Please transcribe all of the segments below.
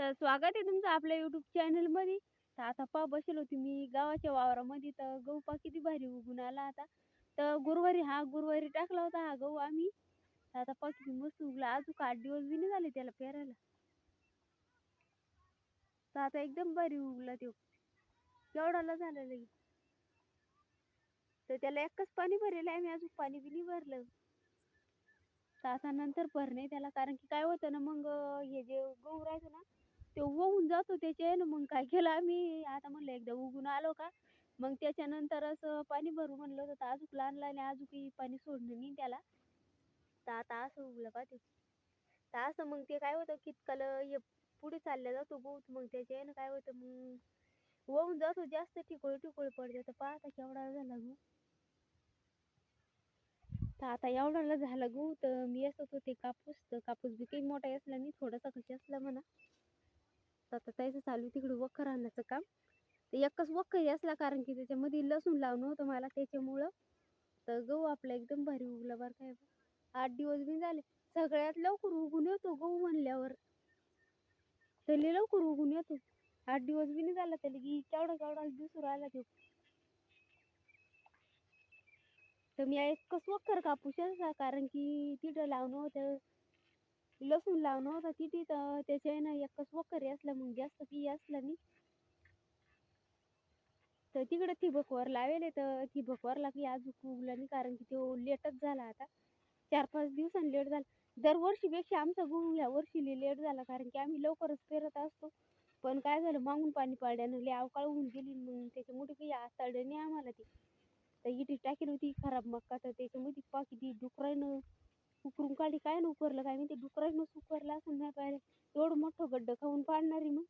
तर स्वागत आहे तुमचं आपल्या युट्यूब चॅनलमध्ये तर आता पा बसेल होती मी गावाच्या वावरामध्ये. तर गहू पा किती भारी उगून आला आता. तर गुरुवारी हा गुरुवारी टाकला होता हा गहू आम्ही. आता पा किती मस्त उगला. अजून आठ दिवस बी नाही झाले त्याला पेरायला. तर आता एकदम भारी उगला तो. केवढाला झाला लगेच. तर त्याला एकच पाणी भरेल आहे. आम्ही अजून पाणी बी नाही भरलं. तर आता नंतर भरणे त्याला. कारण की काय होतं ना मग हे जे गहू राहायचं ना ते वाहून जातो त्याचे मग काय केलं आम्ही? आता म्हणलं एकदा उगून आलो का? मग त्याच्यानंतर असं पाणी भरू म्हणलं तर अजून लहान लहान आजूकही पाणी सोडलं नाही त्याला. तर आता असं उगलं का ते? तर असं मग ते काय होतं कितकाल हे पुढे चालल्या जातो बहुत. मग त्याचे काय होतं मग वाहून जातो जास्त ठिकोळ ठिकोळ पडते. तर पाहता केवढा झाला गो. तर आता एवढाला झाला गहू तर मी असत होते कापूस तर कापूस बी काही मोठा असला नाही थोडासा कशी असला म्हणा. तर आता त्याचं चालू तिकडे वखर आणण्याचं काम. ते एकच वखर असला कारण की त्याच्यामध्ये लसूण लावणं होतं मला त्याच्यामुळं. तर गहू आपला एकदम भारी उगला बरं काय आठ दिवस बी झाले. सगळ्यात लवकर उगून येतो गहू म्हणल्यावर. त्याला लवकर उगून येतो. आठ दिवस बी नाही झाला त्याला की केवढा केवढा दिवस राहिला तो तर मी एकच वखर कापूस कारण की तिथं लावणं होतं. लसूण लावणं होता तिथे तर त्याच्या ना एकच वकरी असला मग जास्त बी असला नाही. तर तिकडं थिबकवर लावेल तर थिबकवरला की अजून उगला नाही कारण की तो लेटच झाला आता. चार पाच दिवसांनी लेट झाला. दरवर्षीपेक्षा आमचा गहू ह्या वर्षी लेट झाला कारण की आम्ही लवकरच पेरत असतो. पण काय झालं मागून पाणी पाडल्यानं लय अवकाळ होऊन गेली मग त्याच्यामुळे काही आताडं नाही आम्हाला ती. तर इथे टाकेल होती खराब मक्का तर त्याच्यामध्ये पाकी ती डुकरानं उकरून काढली काय ना उकरलं काय? माहिती डुकरानं उकरलं असं नाही पाहिलं एवढं मोठं गड्डं खाऊन पाडणारी मग.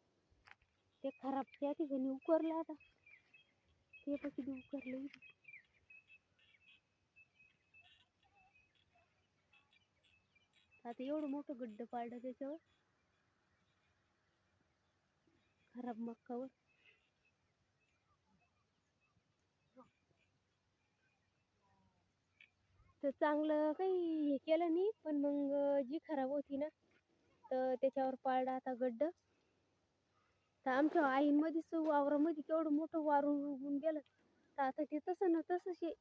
ते खराब त्या ठिकाणी उकरलं आता. ते पण किती उकरलं आता एवढं मोठं गड्डं पाडलं त्याच्यावर. खराब मक्कावर. तर चांगलं काही हे केलं नाही पण मग जी खराब होती ना तर त्याच्यावर पाळला आता गड्ड. तर आमच्या आईमध्येच वावरामध्ये केवढं मोठं वारू उगून गेलं. तर आता ते तसं ना तसंच आहे.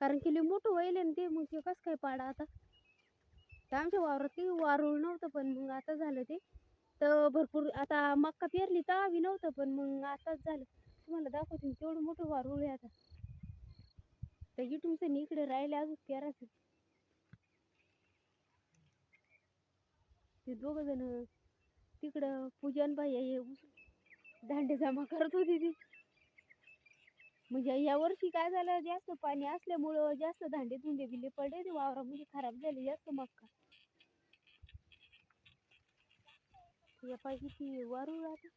कारण की लय मोठं व्हायले ना ते मग ते कसं काय पाडा आता? तर आमच्या वावरात ते वारूळ नव्हतं पण मग आता झालं ते. तर भरपूर आता मक्का पेरली तर आवी नव्हतं पण मग आताच झालं. तुम्हाला दाखवते केवढं मोठं वारूळ आहे आता. तर युट्यूबचं नी इकडे राहिले अजून तेराच ते दोघ जण तिकडं पूजन बाई हे दांडे जमा करत होती ती. म्हणजे या वर्षी काय झालं जास्त पाणी असल्यामुळं जास्त दांडे धुंडे बिले पडले ते वावरामध्ये खराब झाले जास्त मक्का. या पाहिजे ती वारू राहते.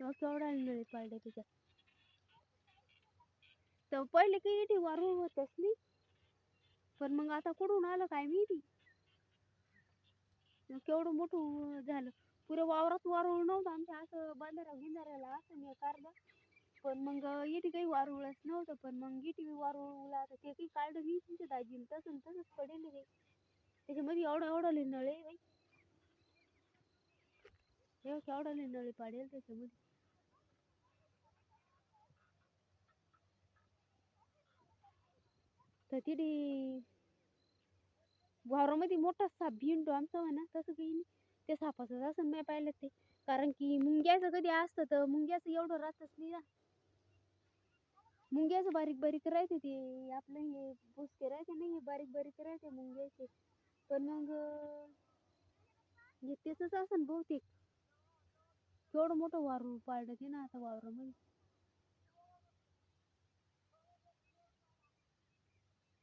तेव्हा केवढा नळी पाडले तुझ्या? तर पहिले काही इथे वारू होत असली पण मग आता कुठून आलं काय माहिती? केवढं मोठं झालं. पुरं वावरात वारुळ नव्हतं आमच्या असं बांधारा गिंधाऱ्याला असं मी कारबा पण मग इटी काही वारुळच नव्हतं. पण मग इथे वारुळला आता ते काही काढलं मी तुमच्या दाजीने. तसं तसंच पडेल रे त्याच्यामध्ये एवढं एवढं नळे बाई. एवढं एवढं नळे पाडेल त्याच्यामध्ये. तर तिथे वावरामध्ये मोठा साप भिंडो आमचा म्हणा तसं काही नाही. ते सापाचंच असं नाही पाहिलं ते. कारण की मुंग्याचं कधी असतं तर मुंग्याचं एवढं राहतच नाही ना. मुंग्याचं बारीक बारीक राहते ते. आपलं हे बुसके राहते ना हे बारीक बारीक राहते मुंग्याचे. पण मग हे त्याचंच असं बहुतेक. केवढं मोठं वारू पाळलं ते ना आता वावरामध्ये.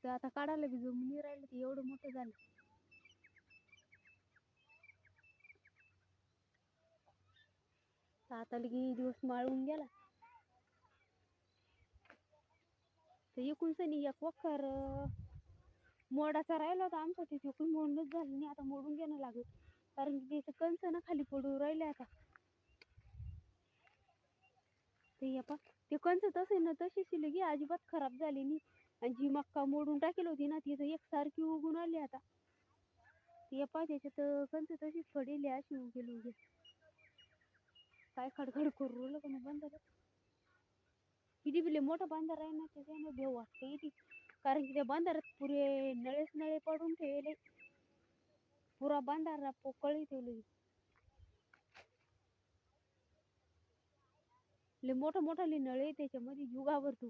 तर आता काढायला बी जमून नाही राहिलं ते एवढं मोठं झालं. तर आता लगी दिवस माळून गेला. तर एकूण सनी एक वखर मोडाचा राहिला होता आमचा. ते एकूण मोडणंच झालं नाही. आता मोडून घेणं लागेल. कारण की त्याचं कंच ना खाली पडून राहिले आता. ते हे कंच तसे ना तशी लगी अजिबात खराब झाली नाही. आणि जी मक्का मोडून टाकेल होती ना ती तर एकसारखी उगून आली आता. ती पा तर कंच तशीच पडेली अशी उगेल उगेल काय खडखड करू राहिलं का मग किती बिले मोठा बांधारा आहे ना त्याच्याने भेव वाटते किती. कारण की त्या बांधारात पुरे नळेच नळे पडून ठेवले. पुरा बांधारा पोकळी ठेवली. लय मोठा मोठा लय नळे त्याच्यामध्ये युगावर तू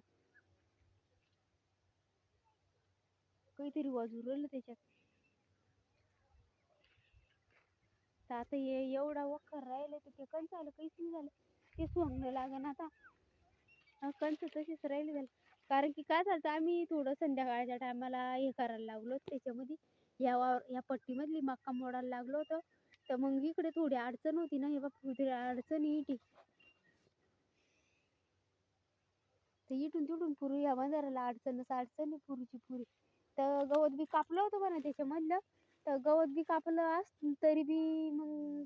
काहीतरी वाजू राहिलं त्याच्यात. तर आता हे एवढा वखर राहिलं तर ते कंच आलं काहीच नाही झालं. ते सोंगणं लागन आता. कंच तसेच राहिले झालं कारण की काय झालं आम्ही थोडं संध्याकाळच्या टायमाला हे करायला लागलो त्याच्यामध्ये. या वावर या पट्टीमधली मक्का मोडायला लागलो होतो. तर मग इकडे थोडी अडचण होती ना हे बाबा अडचण इटी तर इटून तिथून पुरी या बाजाराला अडचणच अडचण आहे पुरीची पुरी. तर गवत बी कापलं होतं म्हणा त्याच्यामधलं. तर गवत बी कापलं असतं तरी बी मग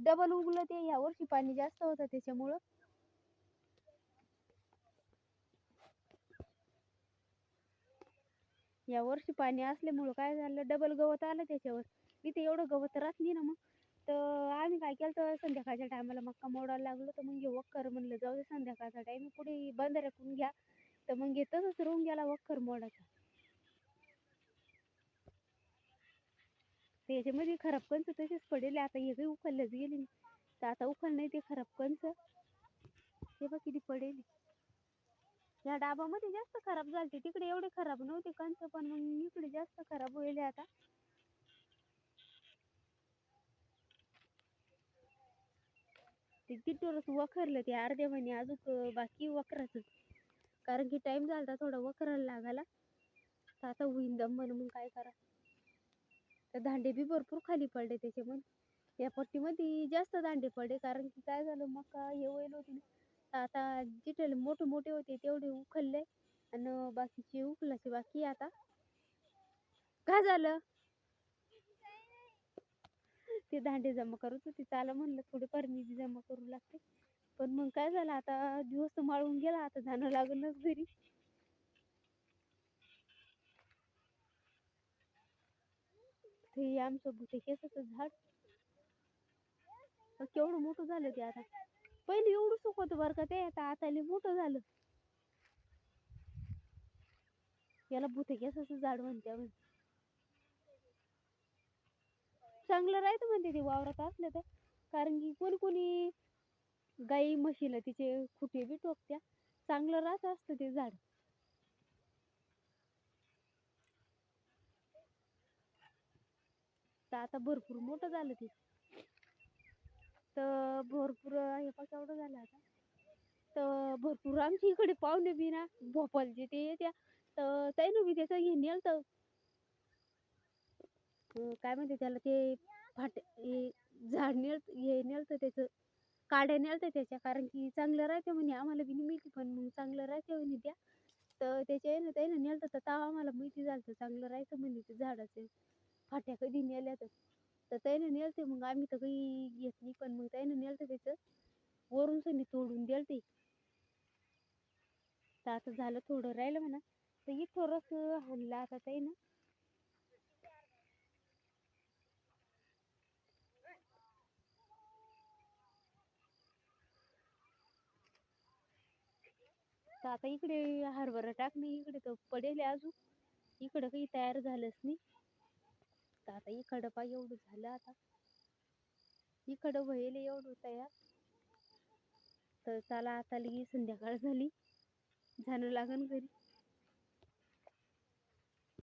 डबल उगलं ते. ह्या वर्षी पाणी जास्त होतं त्याच्यामुळं. या वर्षी पाणी असल्यामुळं काय झालं डबल गवत आलं त्याच्यावर. इथे एवढं गवत राहत नाही ना मग. तर आम्ही काय केलं तर संध्याकाळच्या टायमाला मक्का मोडायला लागलो. तर मग वक्कर म्हणलं जाऊ दे संध्याकाळचा टाईम पुढे बंधाऱ्याकडून घ्या. तर मग तसंच राहून गेला वक्कर मोडाचा त्याच्यामध्ये खराब कंच तसेच पडेल. आता हे काही उखलल्याच गेले नाही. तर आता उखल नाही ते खराब कंच. हे बघ किती पडेल. या डाबामध्ये जास्त खराब झालते. तिकडे एवढे खराब नव्हते कंच पण मग इकडे जास्त खराब होईल आता. ते तिथूनच वखरलं ते अर्ध्या म्हणे अजून बाकी वखराचं. कारण की टाइम झाला थोडा वखराला लागायला. तर आता होईन दम म्हणून मग काय करा तर दांडे बी भरपूर खाली पडले त्याच्यामध्ये. या पट्टीमध्ये जास्त दांडे पडले कारण की काय झालं मका हे होईल होती ना आता जिथे मोठे मोठे होते तेवढे उखलले आणि बाकीचे उखलाचे बाकी आता काय झालं? ते दांडे जमा करत होते. चाला म्हणलं थोडेफार निधी जमा करू लागते. पण मग काय झालं आता दिवस माळून गेला आता जाणं लागलच घरी. ते आमचं भुते केसाचं झाड. केवढं मोठं झालं ते आता. पहिले एवढं सुकत बरं का ते. आता आता लय मोठं झालं. याला भुते केसाचं झाड म्हणते म्हणे चांगलं राहतं म्हणते ते वावरात असलं तर. कारण की कोणी कोणी गाई म्हशीला तिचे खुटे बी टोकत्या. चांगलं राहत असतं ते झाड. तर आता भरपूर मोठं झालं ते. तर भरपूर हे पण केवढं झालं आता. तर भरपूर आमच्या इकडे पाहुणे बी ना भोपालचे ते येत्या. तर त्यानं बी त्याचं हे नेलतं. काय म्हणते त्याला ते फाट हे झाड नेल हे नेलतं त्याचं. काड्या नेलतं त्याच्या कारण की चांगलं राहते म्हणे. आम्हाला बी मिळते पण मग चांगलं राहते म्हणे त्या. तर त्याच्या येणं त्यानं नेलतं तर तेव्हा आम्हाला माहिती झालं चांगलं राहायचं म्हणे ते झाडाचं. फाट्या कधी नेल्या तर. तर त्यानं नेलते मग आम्ही तर काही घेत नाही पण मग त्यानं नेलतं त्याचं. वरून सनी तोडून दिलते. तर आता झालं थोडं राहिलं म्हणा. तर इथं रस हाणलं आता त्यानं. आता इकडे हरभरा टाकणे इकडे तर पडेल आहे अजून. इकडं काही तयार झालंच नाही. तर आता इकडं पा एवढं झालं आता. इकडं व्हायल एवढं तयार तर चला आता लगी संध्याकाळ झाली. जाणं लागन घरी.